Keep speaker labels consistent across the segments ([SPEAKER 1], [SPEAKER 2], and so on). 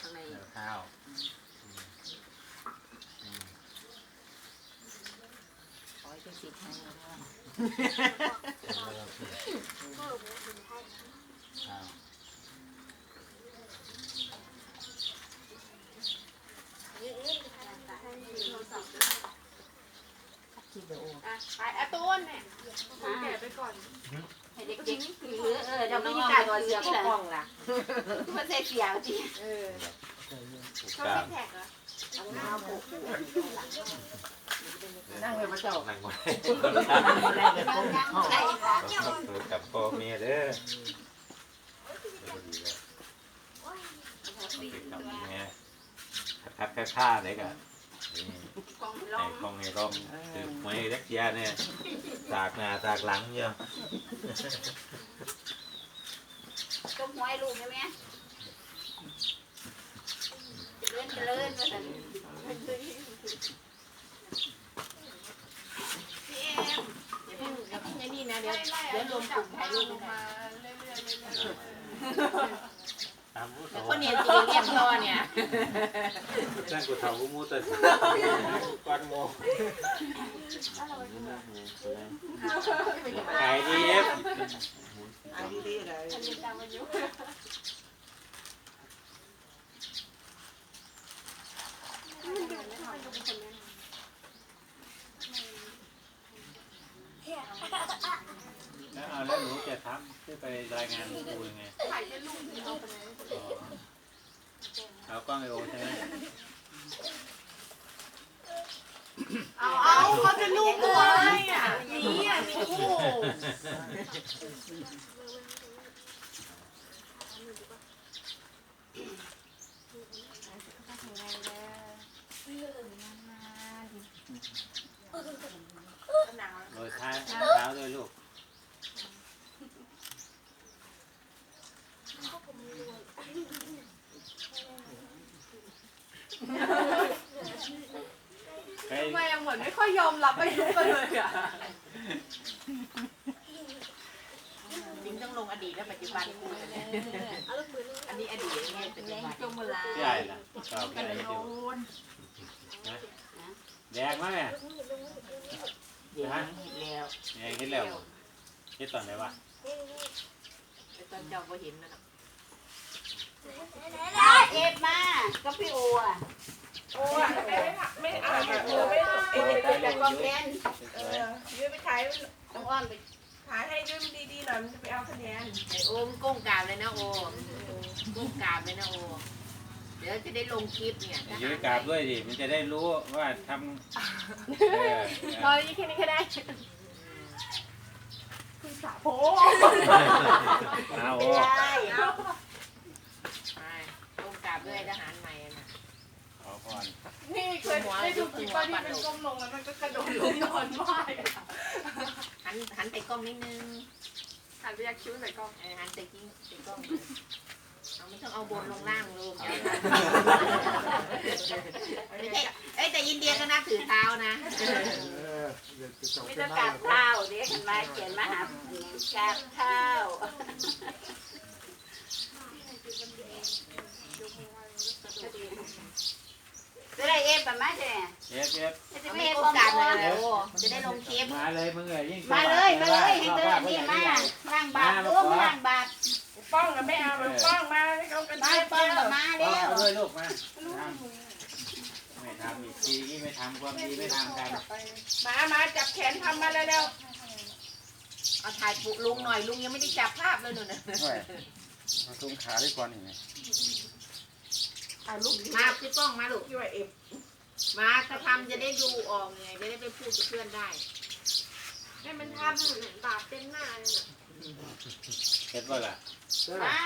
[SPEAKER 1] ข้างใน
[SPEAKER 2] เดี๋ยวข้าวอืม
[SPEAKER 1] ขอให้เป็นสิทธิ์ให้นะ
[SPEAKER 2] แล้วก็คือข้าว
[SPEAKER 1] คิดเดี๋ยวโอ้
[SPEAKER 3] อะไปอาตูนเนี่ยแกะไปก่อน
[SPEAKER 1] ให้เด็กๆหรือเออเราไม่มีการตัวเสือปกป้องล่ะมันเสียเสียจริง
[SPEAKER 3] เออชอบ
[SPEAKER 2] กลาง
[SPEAKER 3] แท็กเหรอ
[SPEAKER 1] เอาหน้าปกปู
[SPEAKER 2] นั่งเลยพระเจ้านั่งไว้
[SPEAKER 1] ใช่ค่ะ
[SPEAKER 2] กับพ่อเมียเด้อติดกับเมียทักแค่ข้าเลยกัน
[SPEAKER 1] กอง
[SPEAKER 2] ใน
[SPEAKER 1] ร้อง
[SPEAKER 2] กองในร่มถือหวยเล็กเสียเนี่ยตากหน้าตากหลังเยอะ
[SPEAKER 1] ต้มหวยลูกใช่ไหมเจริญเจริญว่าสันพี่เอ็มอย่าเพิ่งอย่าเพิ่งไอ้นี่นะเดี๋ยวเดี๋ยวรวมกลุ่มถ่ายรูป
[SPEAKER 3] ลง
[SPEAKER 1] กัน
[SPEAKER 3] มาเรื่อยๆเรื่อย
[SPEAKER 2] ตามผู้
[SPEAKER 1] แล้ว
[SPEAKER 2] โต
[SPEAKER 1] คนเนี่ยจริงเงียบรอเนี่ย
[SPEAKER 2] นั่งกูเท่ากูมูแต่ก้อนโมขายดีเอฟแล้วเอาแล้วหนูจะ ทำจะไปรายงานครูยังไง
[SPEAKER 3] ๆถ่ายเป็นรูปที่เอาไปไหน
[SPEAKER 2] อ๋อเอากล้องไอโอใช่ไหม
[SPEAKER 3] เอาเอาเขาจะรูปตัวอะไรอะนี่อะมีคู่
[SPEAKER 2] โดยเท้าเท้าด้วยลูก
[SPEAKER 3] ทำไมอะเหมือนไม่ค่อยยอมรับอายุกันเลยอะ
[SPEAKER 1] จริงต้องลงอดีตและปัจจุบันคู่กันเนี่ยอันนี้อดีตอันนี้เป็นปัจจุบันจงเวลา
[SPEAKER 2] ใหญ่ล่ะชอบใหญ่ดูนะแดงมั้ยเนี่ย
[SPEAKER 1] เดี๋ยวเห็นแล้ว
[SPEAKER 2] แดงคิดแล้วคิดตอนไหนวะ
[SPEAKER 1] แต่ตอนเจ้าก็เห็นนะเอฟมาก็พี่โออะ
[SPEAKER 3] โอ้ยไม่ ไม่อ่านแบบไม่
[SPEAKER 1] โอเป็นแต่กองแกน
[SPEAKER 3] เออยืมไปถ่าย
[SPEAKER 1] ต้องอ้อนไป
[SPEAKER 3] ถ่ายให้ยืมดีๆหน่อยมันจะไปเอาคะแนน
[SPEAKER 1] ไอโอมก้มกราบเลยนะโอก้มกราบเลยนะโอเดี๋ยวจะได้ลงคลิปเนี่ย
[SPEAKER 2] ยืนกราบด้วยดิมันจะได้รู้ว่าทำเออ
[SPEAKER 3] พอยี่แค่นี้ก็ได้คุณสาโพ
[SPEAKER 2] เอา
[SPEAKER 1] ไม่ได้ก้มกราบด้วยทหารใหม่นะ
[SPEAKER 2] เอา ก่อน
[SPEAKER 3] นี่เคยได้ดูคลิปว่าที่เป็นก้มลงแล้วมันก็กระโดดลงนอนไหว้
[SPEAKER 1] หันหันไปกล้องนิดนึง
[SPEAKER 3] หันไปยักคิ้วใส่กล้อง
[SPEAKER 1] เออหันไปกิ้งไปกล้องเอาไม่ต้องเอาบนลงล่างลูกไม่ใช่เอ้ยแต่อินเดียก็นับถือเท้านะไม่ต้องกราบเท้าเดี๋ยวกันมาเขียนมาหากราบเท้าจะได้เอฟแบบมาใช่ไหม
[SPEAKER 2] เอฟเอฟ
[SPEAKER 1] จะไม่เอฟกราบเลยโอ้จะได้ลงคลิป
[SPEAKER 2] มาเลยมึงเลยยิ่ง
[SPEAKER 1] มาเลยมาเลยให้เดินนี่มาล่างบาทร่วมล่างบาท
[SPEAKER 3] ป้องกันไม่เอามันป้องมาให้เขากัน
[SPEAKER 1] มา
[SPEAKER 3] ได้
[SPEAKER 1] เปิ้ลกับมา
[SPEAKER 2] ป้อ
[SPEAKER 1] แล้
[SPEAKER 2] ง
[SPEAKER 1] ว
[SPEAKER 2] มาด้วยลูกมาทำไม่ทำอีกทีนี่ไม่ทำความดีไม่ทำกัน
[SPEAKER 3] มามาจับแขนทำมาเร็ว
[SPEAKER 1] เอาถ่ายปุลุงหน่อยลุงยังไม่ได้จับภาพเลยหนูนะ
[SPEAKER 2] มาตุ้มขาด้วยก่อนเห็นไหม
[SPEAKER 1] เอาลูกมาพี่ป้องมาลูก
[SPEAKER 3] ๆที่ว่าเอฟ
[SPEAKER 1] มาถ้าทำจะได้ดูออกไงจะได้ไปพูดกับเพื่อนได้
[SPEAKER 3] ให้มันทำเหมือนบาปเต็มหน้าเลยน่ะ
[SPEAKER 2] เฮ็ดบ่ล่ะ
[SPEAKER 1] มา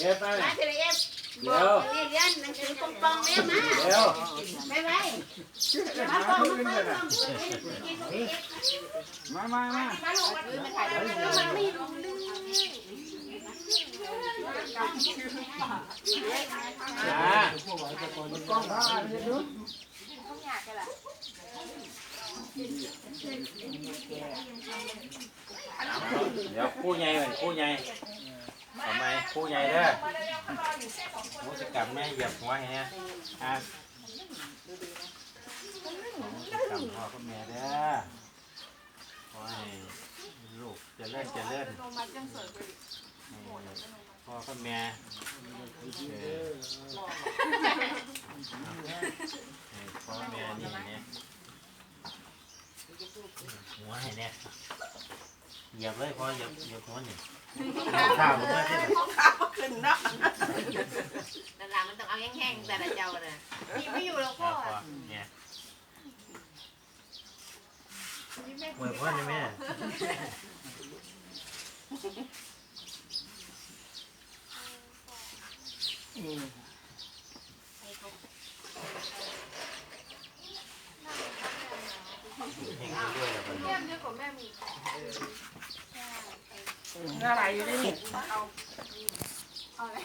[SPEAKER 2] เฮ็ดมา
[SPEAKER 1] มา
[SPEAKER 2] เลย
[SPEAKER 1] เทเลเอฟบอกเรียนเรียนหนังสือปองปองแม่มา
[SPEAKER 2] เดี๋ยว
[SPEAKER 1] ไม่ไหวมาป้องมาป้อง
[SPEAKER 2] มามามา
[SPEAKER 3] มาลูกมัน
[SPEAKER 1] มาถ่ายรูป
[SPEAKER 3] แล้วมันไม่รู้เรื่อง
[SPEAKER 2] อ่า
[SPEAKER 3] ต้องอยากกันล่ะ
[SPEAKER 2] เดี๋ยวคู่ใหญ่ก่อนคู่ใหญ่ทำไมผู้ใหญ่เด้อโอ้จะกลับแม่เหยียบหัวให้เนี่ยอะกับพ่อกับแม่เด้อขอให้ลูกเจะเล่นจะเล่นพ่อกับแม่เออให้พ่อแม่นี่เนี่ย หัวให้เนี่ยเหยียบเลยพ่อเหยียบเหยียบหัวนี่ข้าวมันก็ได้
[SPEAKER 3] ขึ้นเนาะ
[SPEAKER 1] นั่นล่ะมันต้องเอาแห้งๆแต่ละเจ้าน่ะพี่ไม่อยู่แล้ว
[SPEAKER 2] พ่
[SPEAKER 1] พ่
[SPEAKER 2] อ
[SPEAKER 1] อ
[SPEAKER 2] เนี่ยหวยพ่อเนี่ยแม่เฮ ว่าแม่หมื่
[SPEAKER 3] อะไรอยู่นี่ เอา
[SPEAKER 1] เอะไร